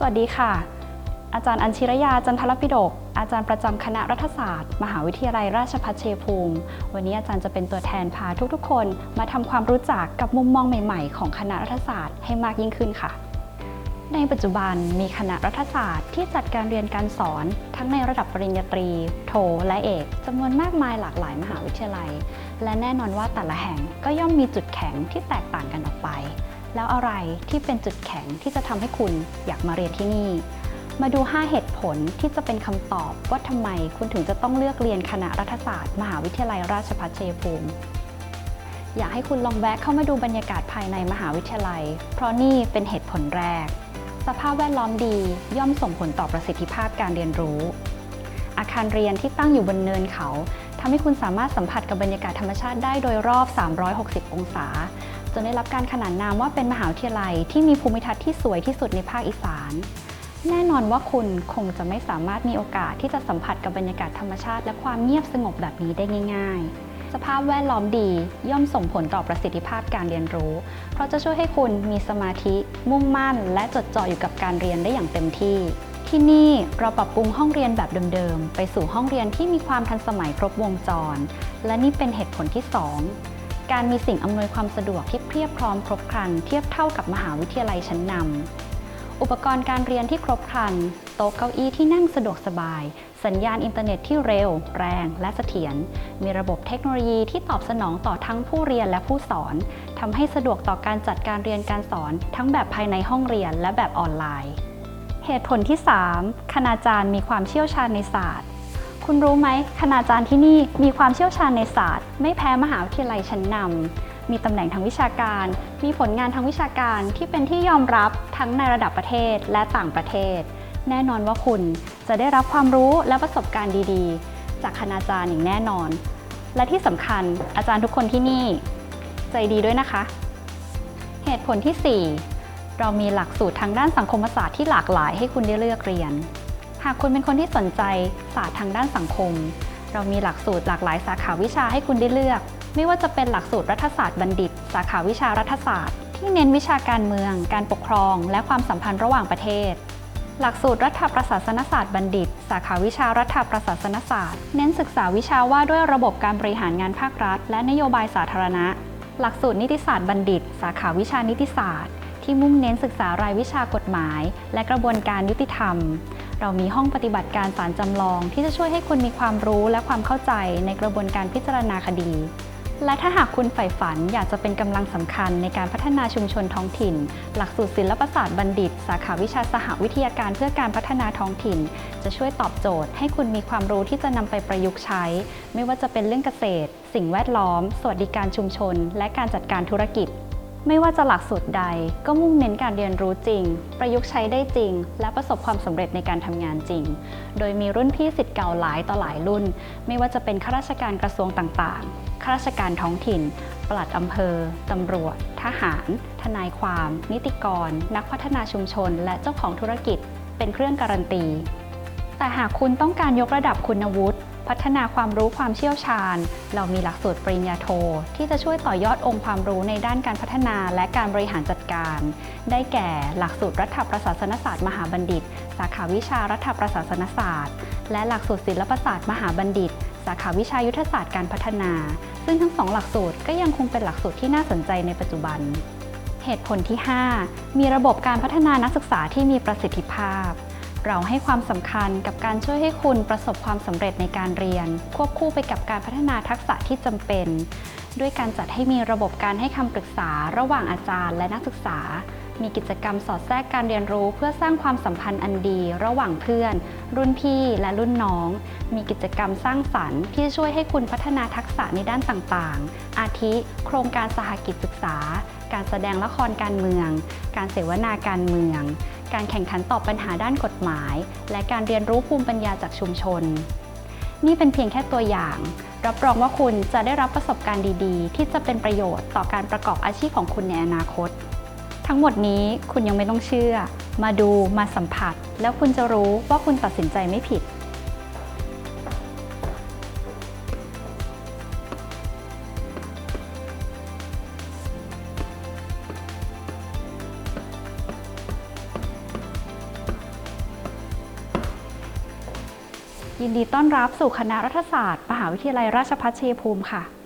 สวัสดีค่ะ อาจารย์อัญชิรยาจันทรพิดก อาจารย์ประจำคณะรัฐศาสตร์ มหาวิทยาลัยราชภัฏเชยภูมิ วันนี้อาจารย์จะเป็นตัวแทนพาทุกๆ คน มาทำความรู้จักกับมุมมองใหม่ๆ ของคณะรัฐศาสตร์ให้มากยิ่งขึ้นค่ะ ในปัจจุบันมีคณะรัฐศาสตร์ที่จัดการเรียนการสอน ทั้งในระดับปริญญาตรี โท และเอกจำนวนมากมายหลากหลายมหาวิทยาลัย และแน่นอนว่าแต่ละแห่งก็ย่อมมีจุดแข็งที่แตกต่างกันออกไป แล้วอะไรที่เป็นจุดแข็งที่จะทำให้คุณอยากมาเรียนที่นี่ มาดู 5 เหตุผลที่จะเป็นคำตอบว่าทำไมคุณถึงจะต้องเลือกเรียนคณะรัฐศาสตร์ มหาวิทยาลัยราชภัฏเชยภูมิอยากให้คุณลองแวะเข้ามาดูบรรยากาศภายในมหาวิทยาลัย เพราะนี่เป็นเหตุผลแรก สภาพแวดล้อมดีย่อมส่งผลต่อประสิทธิภาพการเรียนรู้ อาคารเรียนที่ตั้งอยู่บนเนินเขาทำให้คุณสามารถสัมผัสกับบรรยากาศธรรมชาติได้โดยรอบ 360 องศา นได้รับการขนานนามว่าเป็นมหาวิทยาลัยที่มีภูมิทัศน์ที่สวยที่สุดในภาคอีสาน แน่นอนว่าคุณคงจะไม่สามารถมีโอกาสที่จะสัมผัสกับบรรยากาศธรรมชาติ และความเงียบสงบแบบนี้ได้ง่าย ๆ สภาพแวดล้อมดีย่อมส่งผลต่อประสิทธิภาพการเรียนรู้ เพราะจะช่วยให้คุณมีสมาธิ มุ่งมั่น และจดจ่ออยู่กับการเรียนได้อย่างเต็มที่ที่นี่เราปรับปรุงห้องเรียนแบบเดิมๆ ไปสู่ห้องเรียนที่มีความทันสมัยครบวงจร และนี่เป็นเหตุผลที่ 2 การมีสิ่งอำนวยความสะดวกที่เพียบพร้อมครบครัน เทียบเท่ากับมหาวิทยาลัยชั้นนำ อุปกรณ์การเรียนที่ครบครัน โต๊ะเก้าอี้ที่นั่งสะดวกสบาย สัญญาณอินเทอร์เน็ตที่เร็ว แรง และเสถียร มีระบบเทคโนโลยีที่ตอบสนองต่อทั้งผู้เรียนและผู้สอน ทำให้สะดวกต่อการจัดการเรียนการสอน ทั้งแบบภายในห้องเรียนและแบบออนไลน์ เหตุผลที่ 3 คณาจารย์มีความเชี่ยวชาญในศาสตร์ คุณรู้ไหมคณาจารย์ที่นี่มีความเชี่ยวชาญในศาสตร์ ไม่แพ้มหาวิทยาลัยชั้นนำมีตำแหน่งทางวิชาการ มีผลงานทางวิชาการที่เป็นที่ยอมรับทั้งในระดับประเทศและต่างประเทศ แน่นอนว่าคุณจะได้รับความรู้และประสบการณ์ดีๆ จากคณาจารย์อย่างแน่นอน และที่สำคัญอาจารย์ทุกคนที่นี่ ใจดีด้วยนะคะ เหตุผลที่ 4 เรามีหลักสูตรทางด้านสังคมศาสตร์ที่หลากหลายให้คุณได้เลือกเรียน หากคุณเป็นคนที่สนใจศาสตร์ทางด้านสังคม เรามีหลักสูตรหลากหลายสาขาวิชาให้คุณได้เลือก ไม่ว่าจะเป็นหลักสูตรรัฐศาสตร์บัณฑิต สาขาวิชารัฐศาสตร์ ที่เน้นวิชาการเมือง การปกครอง และความสัมพันธ์ระหว่างประเทศ หลักสูตรรัฐประศาสนศาสตร์บัณฑิต สาขาวิชารัฐประศาสนศาสตร์ เน้นศึกษาวิชาว่าด้วยระบบการบริหารงานภาครัฐ และนโยบายสาธารณะ หลักสูตรนิติศาสตร์บัณฑิต สาขาวิชานิติศาสตร์ ที่มุ่งเน้นศึกษารายวิชากฎหมาย และกระบวนการยุติธรรม เรามีห้องปฏิบัติการศาลจำลองที่จะช่วยให้คุณมีความรู้และความเข้าใจในกระบวนการพิจารณาคดี และถ้าหากคุณใฝ่ฝันอยากจะเป็นกำลังสำคัญในการพัฒนาชุมชนท้องถิ่น หลักสูตรศิลปศาสตร์บัณฑิต สาขาวิชาสหวิทยาการเพื่อการพัฒนาท้องถิ่น จะช่วยตอบโจทย์ ให้คุณมีความรู้ที่จะนำไปประยุกต์ใช้ ไม่ว่าจะเป็นเรื่องเกษตร สิ่งแวดล้อม สวัสดิการชุมชน และการจัดการธุรกิจ ไม่ว่าจะหลักสูตรใด ก็มุ่งเน้นการเรียนรู้จริง ประยุกต์ใช้ได้จริง และประสบความสำเร็จในการทำงานจริง โดยมีรุ่นพี่สิทธิ์เก่าหลายต่อหลายรุ่น ไม่ว่าจะเป็นข้าราชการกระทรวงต่างๆ ข้าราชการท้องถิ่น ปลัดอำเภอ ตำรวจ ทหาร ทนายความ นิติกร นักพัฒนาชุมชน และเจ้าของธุรกิจ เป็นเครื่องการันตี แต่หากคุณต้องการยกระดับคุณวุฒิ พัฒนาความรู้ความเชี่ยวชาญ เรามีหลักสูตรปริญญาโท ที่จะช่วยต่อยอดองค์ความรู้ในด้านการพัฒนาและการบริหารจัดการ ได้แก่หลักสูตรรัฐประศาสนศาสตร์มหาบัณฑิต สาขาวิชารัฐประศาสนศาสตร์ และหลักสูตรศิลปศาสตร์มหาบัณฑิต สาขาวิชายุทธศาสตร์การพัฒนา ซึ่งทั้งสองหลักสูตรก็ยังคงเป็นหลักสูตรที่น่าสนใจในปัจจุบัน เหตุผลที่ 5 มีระบบการพัฒนานักศึกษาที่มีประสิทธิภาพ เราให้ความสำคัญกับการช่วยให้คุณประสบความสำเร็จในการเรียน ควบคู่ไปกับการพัฒนาทักษะที่จำเป็น ด้วยการจัดให้มีระบบการให้คำปรึกษาระหว่างอาจารย์และนักศึกษา มีกิจกรรมสอดแทรกการเรียนรู้เพื่อสร้างความสัมพันธ์อันดี ระหว่างเพื่อน รุ่นพี่และรุ่นน้อง มีกิจกรรมสร้างสรรค์ที่ช่วยให้คุณพัฒนาทักษะในด้านต่างๆ อาทิ โครงการสหกิจศึกษา การแสดงละครการเมือง การเสวนาการเมือง การแข่งขันตอบปัญหาด้านกฎหมาย และการเรียนรู้ภูมิปัญญาจากชุมชน นี่เป็นเพียงแค่ตัวอย่างรับรองว่าคุณจะได้รับประสบการณ์ดีๆ ที่จะเป็นประโยชน์ต่อการประกอบอาชีพของคุณในอนาคต ทั้งหมดนี้คุณยังไม่ต้องเชื่อ มาดูมาสัมผัส แล้วคุณจะรู้ว่าคุณตัดสินใจไม่ผิด ยินดีต้อนรับสู่คณะรัฐศาสตร์ มหาวิทยาลัยราชภัฏชัยภูมิค่ะ